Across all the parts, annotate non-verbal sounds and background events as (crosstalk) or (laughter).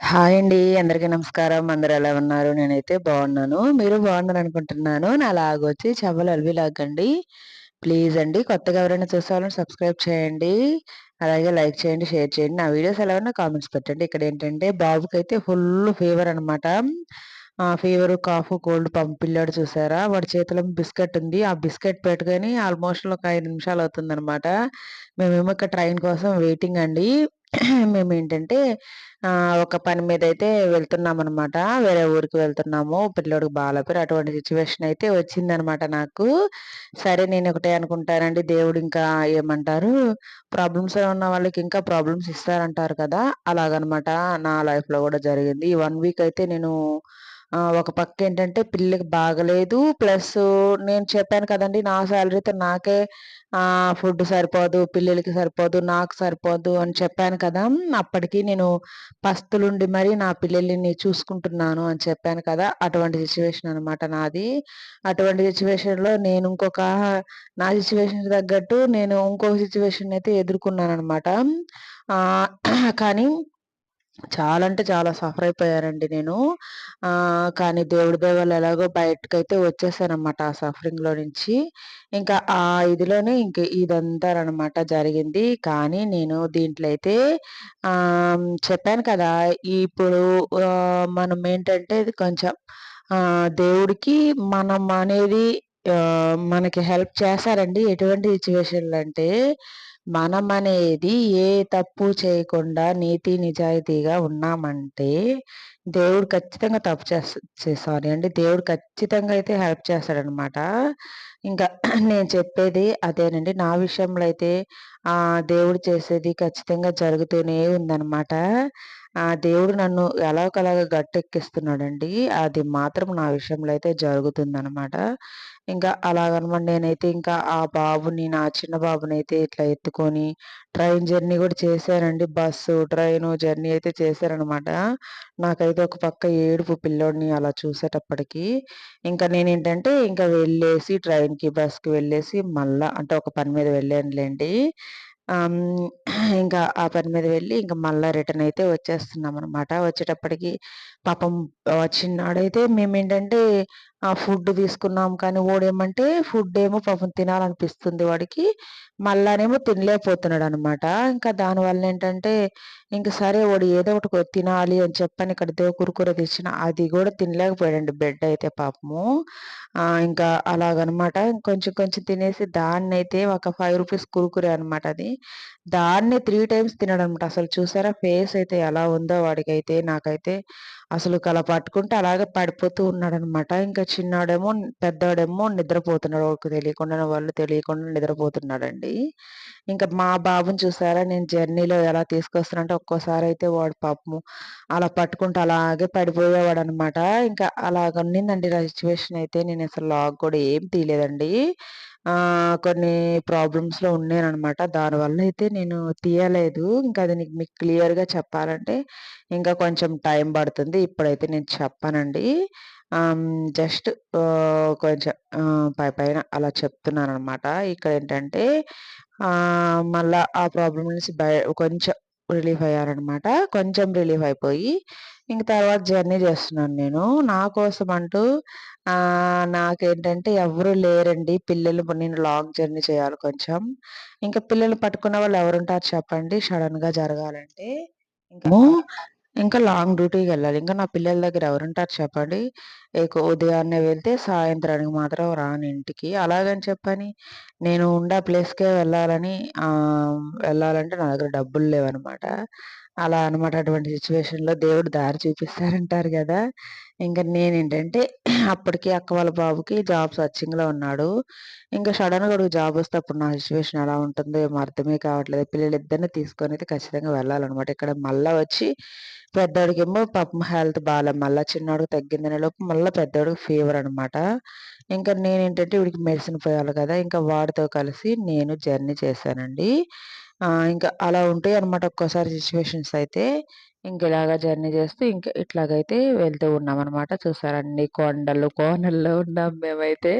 Hi అండి. అందరికీ నమస్కారం. అందరు ఎలా ఉన్నారు? నేనైతే బాగున్నాను. మీరు బాగున్నారనుకుంటున్నాను. చెవలు అలవి లాగండి ప్లీజ్ అండి కొత్తగా ఎవరైనా చూసేవాళ్ళని సబ్స్క్రైబ్ చేయండి. అలాగే లైక్ చేయండి, షేర్ చేయండి. నా వీడియోస్ ఎలా ఉన్నా కామెంట్స్ పెట్టండి. ఇక్కడ ఏంటంటే బాబుకి అయితే ఫుల్ ఫీవర్ అనమాట. ఫీవర్ కాఫ్ కాఫు, కోల్డ్ పంపిల్లాడు పిల్లోడు చూసారా? వాడి చేతిలో బిస్కెట్ ఉంది. ఆ బిస్కెట్ పెట్టుకొని ఆల్మోస్ట్ ఒక ఐదు నిమిషాలు అవుతుందనమాట. మేమేమో ఇక్కడ ట్రైన్ కోసం వెయిటింగ్ అండి. (clears throat) మేము ఏంటంటే ఒక పని మీద అయితే వెళ్తున్నాం అనమాట వేరే ఊరికి వెళ్తున్నాము. పిల్లోడికి బాలపేరు అటువంటి సిచ్యువేషన్ అయితే వచ్చిందనమాట నాకు. సరే నేను ఒకటే అనుకుంటానండి దేవుడు ఇంకా ఏమంటారు ప్రాబ్లమ్స్ ఉన్న వాళ్ళకి ఇంకా ప్రాబ్లమ్స్ ఇస్తారంటారు కదా! అలాగనమాట నా లైఫ్‌లో కూడా జరిగింది. ఈ వన్ వీక్ అయితే నేను ఒక పక్క ఏంటంటే పిల్లకి బాగలేదు. ప్లస్ నేను చెప్పాను కదండీ! నా శాలరీతో నాకే ఫుడ్ సరిపోదు, పిల్లలకి సరిపోదు, నాకు సరిపోదు అని చెప్పాను కదా! అప్పటికి నేను పస్తులుండి మరి నా పిల్లల్ని చూసుకుంటున్నాను అని చెప్పాను కదా! అటువంటి సిచ్యువేషన్ అనమాట నాది. అటువంటి సిచ్యువేషన్లో నేను ఇంకొక నా సిచ్యువేషన్ తగ్గట్టు నేను ఇంకో సిచ్యువేషన్ అయితే ఎదుర్కొన్నాను అనమాట (clears throat) కానీ చాలా అంటే చాలా సఫర్ అయిపోయానండి నేను. ఆహ్, కానీ దేవుడి దయ వల్ల ఎలాగో బయటకైతే వచ్చేసాననమాట ఆ సఫరింగ్‌లో నుంచి. ఇంకా ఆ ఇదిలోనే ఇంక ఇదంతాననమాట జరిగింది. కానీ నేను దీంట్లో అయితే ఆహ్, చెప్పాను కదా! ఇప్పుడు ఆహ్, మనం ఏంటంటే ఇది కొంచెం ఆహ్, దేవుడికి మనం అనేది ఆహ్, మనకి హెల్ప్ చేశారండి. ఎటువంటి సిచ్యువేషన్లో అంటే మనమనేది ఏ తప్పు చేయకుండా నీతి నిజాయితీగా ఉన్నామంటే, దేవుడు ఖచ్చితంగా తప్పు చేస్తా సారీ అండి. దేవుడు ఖచ్చితంగా అయితే హెల్ప్ చేస్తాడనమాట. ఇంకా (clears throat) నేను చెప్పేది అదేనండి. నా విషయంలో అయితే దేవుడు చేసేది ఖచ్చితంగా జరుగుతూనే ఉందనమాట. ఆ దేవుడు నన్ను ఎలాగలాగా గట్టెక్కిస్తున్నాడండి. అది మాత్రం నా విషయంలో అయితే జరుగుతుందనమాట. ఇంకా అలాగనమాట నేనైతే ఇంకా ఆ బాబుని నా చిన్న బాబుని అయితే ఇట్లా ఎత్తుకొని ట్రైన్ జర్నీ కూడా చేశానండి. బస్సు, ట్రైను జర్నీ అయితే చేశారనమాట నాకైతే ఒక పక్క ఏడుపు పిల్లోడిని అలా చూసేటప్పటికి. ఇంకా నేనేంటంటే ఇంకా వెళ్ళేసి ట్రైన్‌కి, బస్‌కి వెళ్ళేసి మళ్ళా అంటే ఒక పని మీద వెళ్ళానులేండి ఇంకా ఆ పని మీద వెళ్ళి ఇంకా మళ్ళా రిటర్న్ అయితే వచ్చేస్తున్నాం అనమాట వచ్చేటప్పటికి పాపం ఆహ్, మేము ఏంటంటే ఆ ఫుడ్ తీసుకున్నాం కానీ ఓడేమంటే ఫుడ్ ఏమో పాపం తినాలనిపిస్తుంది వాడికి. మళ్ళానేమో తినలేకపోతున్నాడనమాట. ఇంకా దానివల్ల ఏంటంటే ఇంక సరే వాడు ఏదో ఒకటి తినాలి అని చెప్పని ఇక్కడ దో తెచ్చిన తెచ్చినా అది కూడా తినలేకపోయాడండి బెడ్ అయితే పాపము. ఇంకా అలాగనమాట. కొంచెం కొంచెం తినేసి దాన్నైతే ఒక ఫైవ్ రూపీస్ కురుకురే అనమాట అది. దాన్నే త్రీ టైమ్స్ తిన్నాడనమాట. అసలు చూసారా ఫేస్ అయితే ఎలా ఉందో వాడికైతే. నాకైతే అసలుకి అలా పట్టుకుంటే అలాగే పడిపోతూ ఉన్నాడనమాట. ఇంకా చిన్నాడేమో పెద్దవాడేమో నిద్రపోతున్నాడు. వాడికి తెలియకుండా వాళ్ళు తెలియకుండా నిద్రపోతున్నాడండి. ఇంకా మా బాబుని చూసారా నేను జర్నీలో ఎలా తీసుకొస్తానంటే ఒక్కోసారి అయితే వాడు పాపము అలా పట్టుకుంటే అలాగే పడిపోయేవాడనమాట. ఇంకా అలాగుండిందండి నా సిచ్యువేషన్ అయితే. నేను అసలు లాగ్ కూడా ఏం తీయలేదండి. కొన్ని ప్రాబ్లమ్స్‌లో ఉన్నాననమాట. దానివల్ల అయితే నేను తీయలేదు. ఇంకా అది నీకు మీకు క్లియర్‌గా చెప్పాలంటే ఇంకా కొంచెం టైం పడుతుంది. ఇప్పుడైతే నేను చెప్పనండి. జస్ట్ కొంచెం పై పైన అలా చెప్తున్నాననమాట. ఇక్కడ ఏంటంటే మళ్ళా ఆ ప్రాబ్లమ్ నుంచి బయ కొంచెం రిలీఫ్ అయ్యాననమాట. కొంచెం రిలీఫ్ అయిపోయి ఇంక తర్వాత జర్నీ చేస్తున్నాను నేను. నా కోసం అంటూ నాకేంటంటే ఎవ్వరు లేరండి. పిల్లలు నేను లాంగ్ జర్నీ చేయాలి కొంచెం. ఇంకా పిల్లల్ని పట్టుకున్న వాళ్ళు ఎవరుంటారు చెప్పండి సడెన్‌గా జరగాలంటే. ఇంకా ఇంకా లాంగ్ డ్యూటీకెళ్ళాలి. ఇంకా నా పిల్లల దగ్గర ఎవరుంటారు చెప్పండి? ఇక ఉదయాన్నే వెళ్తే సాయంత్రానికి మాత్రం రాను ఇంటికి. అలాగని చెప్పని నేను ఉండే ప్లేస్‌కే వెళ్ళాలని వెళ్ళాలంటే నా దగ్గర డబ్బులు లేవనమాట. అలా అనమాట. అటువంటి సిచ్యువేషన్లో దేవుడు దారి చూపిస్తారంటారు ఇంకా నేను నేనేంటంటే అప్పటికి అక్క వాళ్ళ బాబుకి జాబ్ సెర్చింగ్‌లో ఉన్నాడు. ఇంకా సడన్గా వాడికి వస్తే అప్పుడు నా సిచ్యువేషన్ ఎలా ఉంటుందో ఏమో అర్థమే కావట్లేదు. పిల్లలు ఇద్దరిని తీసుకొని అయితే ఖచ్చితంగా వెళ్ళాలన్నమాట ఇక్కడ మళ్ళీ వచ్చి పెద్దోడికేమో పాపం హెల్త్ బాగాలే మళ్ళీ చిన్నోడికి తగ్గిందనే లోపు మళ్ళీ పెద్దోడికి ఫీవర్ అనమాట. ఇంకా నేనేంటంటే వీడికి మెడిసిన్ పోయాలి కదా! ఇంకా వాడితో కలిసి నేను జర్నీ చేశానండి. ఇంకా అలా ఉంటాయి అనమాట ఒక్కోసారి సిచ్యువేషన్స్ అయితే. ఇంక జర్నీ చేస్తూ ఇంకా ఇట్లాగైతే వెళ్తూ ఉన్నామన్నమాట చూసారు అన్ని కొండలు, కోనల్లో ఉన్నాం మేమైతే.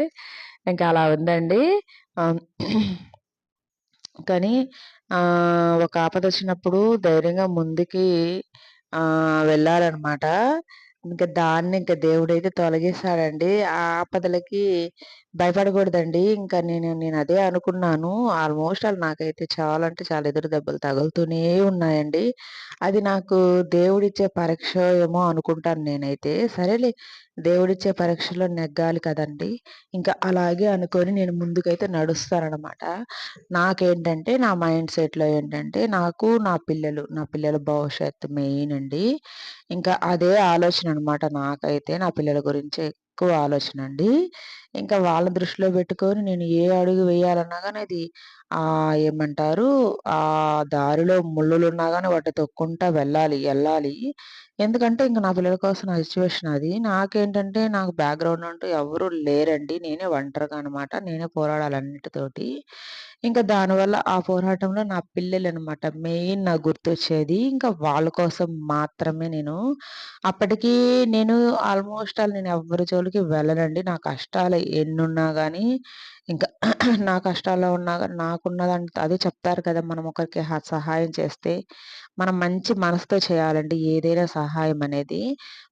ఇంకా అలా ఉందండి. కానీ ఒక ఆపద వచ్చినప్పుడు ధైర్యంగా ముందుకి వెళ్ళాలన్నమాట. ఇంకా దాన్ని ఇంకా దేవుడైతే తొలగిస్తాడండి. ఆ ఆపదలకి భయపడకూడదండి. ఇంకా నేను నేను అదే అనుకున్నాను. ఆల్మోస్ట్ ఆల్ నాకైతే చాలా అంటే చాలా ఎదురు దెబ్బలు తగులుతూనే ఉన్నాయండి. అది నాకు దేవుడిచ్చే పరీక్ష ఏమో అనుకుంటాను నేనైతే. సరేలే దేవుడిచ్చే పరీక్షలో నెగ్గాలి కదండీ! ఇంకా అలాగే అనుకొని నేను ముందుకైతే నడుస్తానమాట నాకేంటంటే నా మైండ్ సెట్‌లో ఏంటంటే నాకు నా పిల్లలు, నా పిల్లల భవిష్యత్తు మెయిన్ అండి. ఇంకా అదే ఆలోచన అనమాట నాకైతే నా పిల్లల గురించి ఎక్కువ ఆలోచన అండి. ఇంకా వాళ్ళ దృష్టిలో పెట్టుకొని నేను ఏ అడుగు వేయాలన్నా కానీ అది ఏమంటారు ఆ దారిలో ముళ్ళులు ఉన్నా కానీ వాటిని తొక్కుంటా వెళ్ళాలి, వెళ్ళాలి ఎందుకంటే ఇంక నా పిల్లల కోసం నా సిచ్యువేషన్ అది. నాకేంటంటే నాకు బ్యాక్‌గ్రౌండ్ అంటూ ఎవరు లేరండి. నేనే ఒంటరిగా అనమాట. నేనే పోరాడాలన్నిటితోటి ఇంకా దానివల్ల ఆ పోరాటంలో నా పిల్లలు అనమాట మెయిన్ నాకు గుర్తొచ్చేది. ఇంకా వాళ్ళ కోసం మాత్రమే నేను అప్పటికి నేను ఆల్మోస్ట్ ఆల్ నేను ఎవ్వరి జోలికి వెళ్ళనండి. నా కష్టాలు ఎన్నున్నా కానీ ఇంకా నా కష్టాల్లో ఉన్నా గానీ నాకున్నదంతా అదే చెప్తారు కదా! మనం ఒకరికి సహాయం చేస్తే, మనం మంచి మనసుతో చేయాలండి ఏదైనా సహాయం అనేది.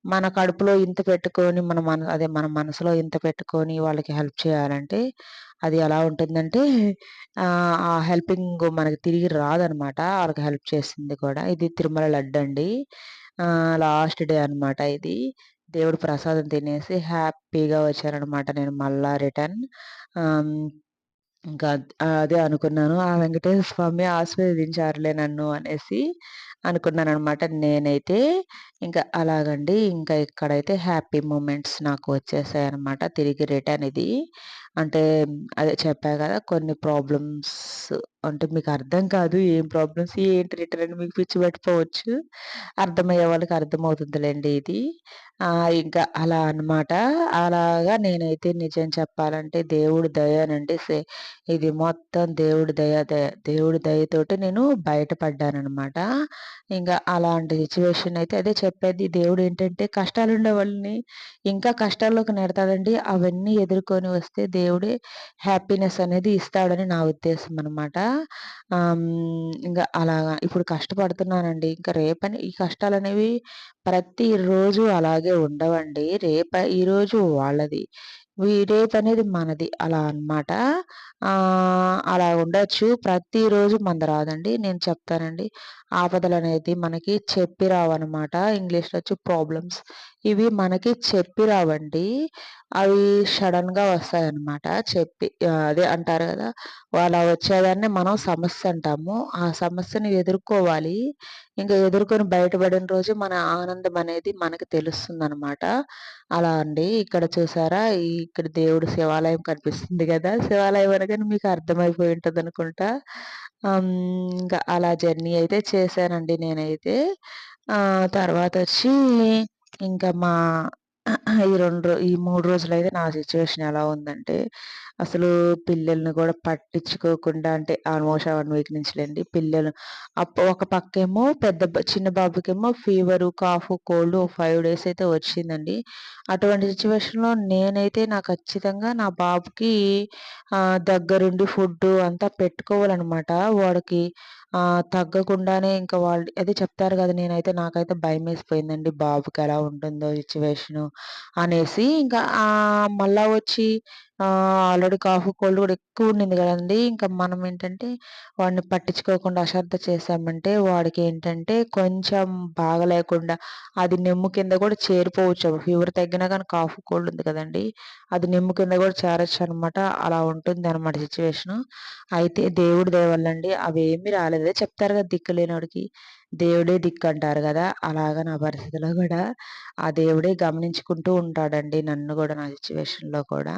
మన కడుపులో ఇంత పెట్టుకొని మన మన అదే మన మనసులో ఇంత పెట్టుకొని వాళ్ళకి హెల్ప్ చేయాలంటే, అది ఎలా ఉంటుందంటే ఆ హెల్పింగ్ మనకి తిరిగి రాదనమాట. వాళ్ళకి హెల్ప్ చేసింది కూడా. ఇది తిరుమల లడ్డండి. లాస్ట్ డే అనమాట ఇది. దేవుడు ప్రసాదం తినేసి హ్యాపీగా వచ్చారనమాట నేను మళ్ళా రిటర్న్. ఇంకా అదే అనుకున్నాను. ఆ వెంకటేశ్వర స్వామి ఆస్వాదించారులే నన్ను అనేసి అనుకున్నాననమాట నేనైతే. ఇంకా అలాగండి. ఇంకా ఇక్కడైతే హ్యాపీ మూమెంట్స్ నాకు వచ్చేసాయి అనమాట తిరిగి రిటర్న్ ఇది. అంటే అదే చెప్పా కదా కొన్ని ప్రాబ్లమ్స్ అంటే మీకు అర్థం కాదు. ఏం ప్రాబ్లమ్స్ ఏంటి రిటర్న్ అని మీకు పిచ్చి పెట్టిపోవచ్చు అర్థమయ్యే వాళ్ళకి అర్థమవుతుందిలేండి ఇది. ఇంకా అలా అన్నమాట. అలాగా నేనైతే నిజం చెప్పాలంటే దేవుడి దయనండి. సే ఇది మొత్తం దేవుడి దయ దేవుడి దయతోటి నేను బయటపడ్డానమాట ఇంకా అలాంటి సిచ్యువేషన్ అయితే అదే చెప్పేది దేవుడు ఏంటంటే కష్టాలుండే వాళ్ళని ఇంకా కష్టాల్లోకి నెడతాడండి. అవన్నీ ఎదుర్కొని వస్తే దేవుడే హ్యాపీనెస్ అనేది ఇస్తాడని నా ఉద్దేశం అనమాట. ఇంకా అలాగా ఇప్పుడు కష్టపడుతున్నానండి. ఇంకా రేపని ఈ కష్టాలు అనేవి ప్రతి ప్రతిరోజు అలాగే ఉండవండి. రేప ఈరోజు వాళ్ళది. రేపు అనేది మనది అలా అన్నమాట. అలా ఉండొచ్చు. ప్రతిరోజు మంద రాదండి. నేను చెప్తానండి. ఆపదలు అనేది మనకి చెప్పి రావన్నమాట. ఇంగ్లీష్‌లో వచ్చి ప్రాబ్లమ్స్. ఇవి మనకి చెప్పి రావండి. అవి వస్తాయి అన్నమాట చెప్పి అదే అంటారు కదా వాళ్ళ వచ్చేదాన్ని మనం సమస్య అంటాము. ఆ సమస్యని ఎదుర్కోవాలి. ఇంకా ఎదుర్కొని బయటపడిన రోజు మన ఆనందం అనేది మనకి తెలుస్తుంది అనమాట అలా అండి. ఇక్కడ చూసారా? ఇక్కడ దేవుడు శివాలయం కనిపిస్తుంది కదా శివాలయం అనగానే మీకు అర్థమైపోయి ఉంటుంది అనుకుంటా ఇంకా అలా జర్నీ అయితే చేశానండి నేనైతే. తర్వాత వచ్చి ఇంకా మా ఈ 2 రో ఈ 3 రోజులైతే నా సిచ్యువేషన్ ఎలా ఉందంటే, అసలు పిల్లల్ని కూడా పట్టించుకోకుండా అంటే ఆల్మోస్ట్ ఆ 1 వీక్ నుంచిలెండి. పిల్లలు అప్పుడు ఒక పక్కేమో పెద్ద చిన్న బాబుకేమో ఫీవరు, కాఫు, కోల్డ్ ఒక 5 డేస్ అయితే వచ్చిందండి. అటువంటి సిచ్యువేషన్లో నేనైతే నా ఖచ్చితంగా నా బాబుకి దగ్గరుండి ఫుడ్డు అంతా పెట్టుకోవాలనమాట. వాడికి తగ్గకుండానే ఇంకా వాళ్ళు అదే చెప్తారు కదా నేనైతే నాకైతే భయం వేసిపోయిందండి బాబుకి ఎలా ఉంటుందో సిట్యుయేషను అనేసి. ఇంకా మళ్ళా వచ్చి ఆల్రెడీ కాఫ్, కోల్డ్ కూడా ఎక్కువ ఉండింది కదండి ఇంకా మనం ఏంటంటే వాడిని పట్టించుకోకుండా అశ్రద్ధ చేశామంటే వాడికేంటంటే కొంచెం బాగలేకుండా అది నెమ్ము కింద కూడా చేరిపోవచ్చు. ఫీవర్ తగ్గినా కానీ కాఫ్, కోల్డ్ ఉంది కదండి అది నిమ్ము కింద కూడా గూడా చేరొచ్చనమాట. అలా ఉంటుంది అనమాట సిట్యుయేషను. అయితే దేవుడి దయ అవేమి రాలేదు. అదే చెప్తారు కదా దిక్కు లేనోడికి దేవుడే దిక్కు అంటారు కదా అలాగా నా పరిస్థితిలో కూడా ఆ దేవుడే గమనించుకుంటూ ఉంటాడండి నన్ను కూడా నా సిచ్యువేషన్లో కూడా.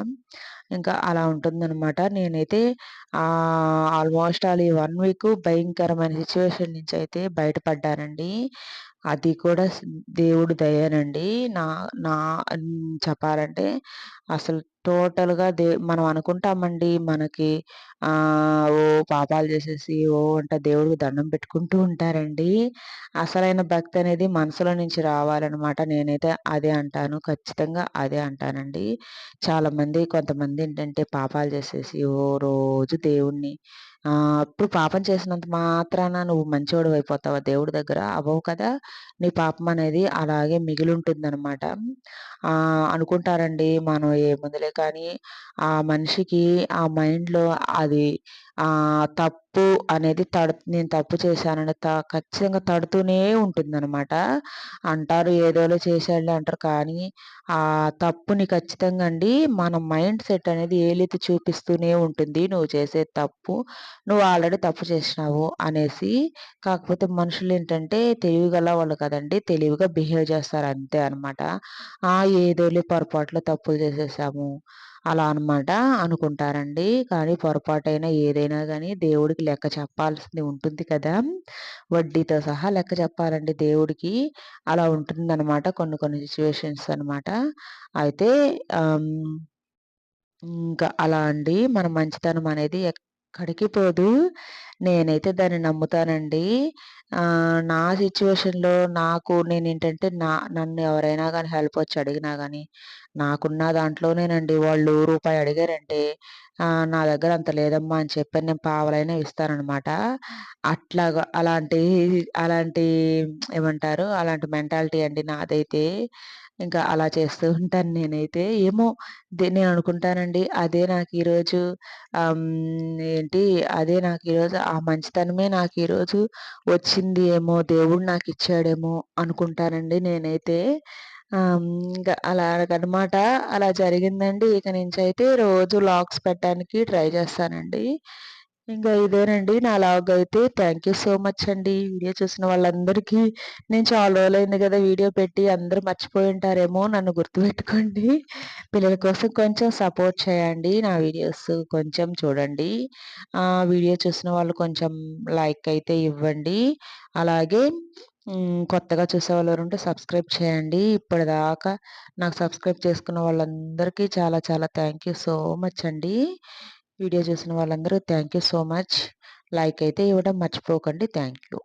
ఇంకా అలా ఉంటుందనమాట. నేనైతే ఆల్మోస్ట్ ఆల్ ఈ వన్ వీక్ భయంకరమైన సిచువేషన్ నుంచి అయితే బయటపడ్డానండి. అది కూడా దేవుడు దేవుడి నా నా చెప్పాలంటే అసలు టోటల్‌గా దే మనం అనుకుంటామండి మనకి ఓ పాపాలు చేసేసి ఓ అంట దేవుడికి దండం పెట్టుకుంటూ ఉంటారండి. అసలైన భక్తి అనేది మనసులో నుంచి రావాలనమాట. నేనైతే అదే అంటాను. ఖచ్చితంగా అదే అంటానండి. చాలామంది కొంతమంది ఏంటంటే పాపాలు చేసేసి ఓ రోజు దేవుణ్ణి అప్పుడు పాపం చేసినంత మాత్రాన నువ్వు మంచివాడు అయిపోతావా దేవుడి దగ్గర? అవ్వవు కదా! నీ పాపం అనేది అలాగే మిగిలుంటుందనమాట అనుకుంటారండి మనం ఏముందిలే కానీ ఆ మనిషికి ఆ మైండ్లో అది తప్పు అనేది తడు నేను తప్పు చేశానని త ఖచ్చితంగా తడుతూనే ఉంటుందన్నమాట. అంటారు ఏదోలో చేసేయాలి అంటారు. కానీ ఆ తప్పుని ఖచ్చితంగా అండి మన మైండ్ సెట్ అనేది ఏలైతే చూపిస్తూనే ఉంటుంది. నువ్వు చేసే తప్పు నువ్వు ఆల్రెడీ తప్పు చేసినావు అనేసి. కాకపోతే మనుషులు ఏంటంటే తెలివిగల వాళ్ళు కదండి. తెలివిగా బిహేవ్ చేస్తారు అంతే అనమాట ఆ ఏదోలే పొరపాట్లు తప్పులు చేసేసాము. అలా అనమాట అనుకుంటారండి. కానీ పొరపాటైనా ఏదైనా కానీ దేవుడికి లెక్క చెప్పాల్సింది ఉంటుంది కదా! వడ్డీతో సహా లెక్క చెప్పాలండి దేవుడికి. అలా ఉంటుందన్నమాట కొన్ని కొన్ని సిచ్యువేషన్స్ అనమాట అయితే ఇంకా అలా అండి. మన మంచితనం అనేది ఎక్కడికి పోదు. నేనైతే దాన్ని నమ్ముతానండి. నా సిచ్యువేషన్‌లో నాకు నేను ఏంటంటే నా నన్ను ఎవరైనా కానీ హెల్ప్ వచ్చి అడిగినా కానీ నాకున్న దాంట్లోనేనండి వాళ్ళు రూపాయి అడిగారంటే నా దగ్గర అంత లేదమ్మా అని చెప్పి నేను పావలైనా ఇస్తానమాట అట్లాగా అలాంటి అలాంటి ఏమంటారు? అలాంటి మెంటాలిటీ అండి నాదైతే. ఇంకా అలా చేస్తూ ఉంటాను నేనైతే. ఏమో నేను అనుకుంటానండి అదే నాకు ఈరోజు ఏంటి అదే నాకు ఈరోజు ఆ మంచితనమే నాకు ఈరోజు వచ్చింది ఏమో దేవుడు నాకు ఇచ్చాడేమో అనుకుంటానండి నేనైతే. ఇంకా అలాగనమాట. అలా జరిగిందండి. ఇక నుంచి అయితే రోజు లాగ్స్ పెట్టడానికి ట్రై చేస్తానండి. ఇంకా ఇదేనండి నా లాగ్ అయితే. థ్యాంక్ యూ సో మచ్ అండి. వీడియో చూసిన వాళ్ళందరికీ నేను చాలా రోజులైంది కదా వీడియో పెట్టి అందరూ మర్చిపోయి ఉంటారేమో నన్ను గుర్తుపెట్టుకోండి. పిల్లల కోసం కొంచెం సపోర్ట్ చేయండి. నా వీడియోస్ కొంచెం చూడండి. వీడియో చూసిన వాళ్ళు కొంచెం లైక్ అయితే ఇవ్వండి. అలాగే కొత్తగా చూసేవాళ్ళు ఉంటే సబ్స్క్రైబ్ చేయండి. ఇప్పటిదాకా నాకు సబ్స్క్రైబ్ చేసుకున్న వాళ్ళందరికీ చాలా చాలా థ్యాంక్ యూ సో మచ్ అండి. వీడియో చూసిన వాళ్ళందరూ thank you so much. Like అయితే ఇవ్వడం మర్చిపోకండి. Thank you.